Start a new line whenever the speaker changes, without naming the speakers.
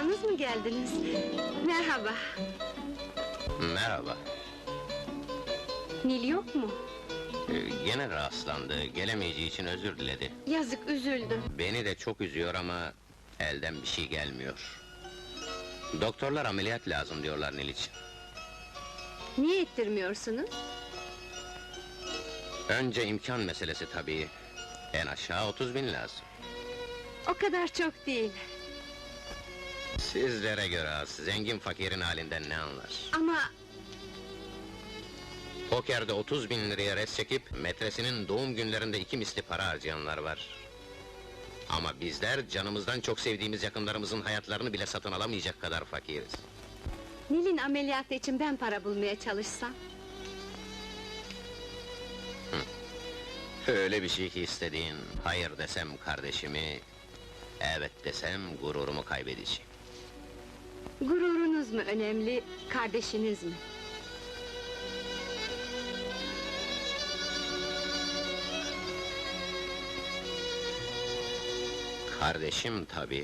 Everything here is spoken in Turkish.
Yalnız mı geldiniz? Merhaba.
Merhaba.
Nil yok mu?
Ee, Gene rastlandı, gelemeyeceği için özür diledi.
Yazık üzüldüm.
Beni de çok üzüyor ama elden bir şey gelmiyor. Doktorlar ameliyat lazım diyorlar Nil için.
Niye ettirmiyorsunuz?
Önce imkan meselesi tabii. En aşağı 30 bin lazım.
O kadar çok değil.
Sizlere göre az, zengin fakirin halinden ne anlar?
Ama
Pokerde 30 bin liraya res çekip, metresinin doğum günlerinde iki misli para harcayanlar var. Ama bizler canımızdan çok sevdiğimiz yakınlarımızın hayatlarını bile satın alamayacak kadar fakiriz.
Nil'in ameliyatı için ben para bulmaya çalışsam?
Öyle bir şey ki istediğin, hayır desem kardeşimi, evet desem gururumu kaybedeceğim.
Gururunuz mu önemli, kardeşiniz mi?
Kardeşim tabii.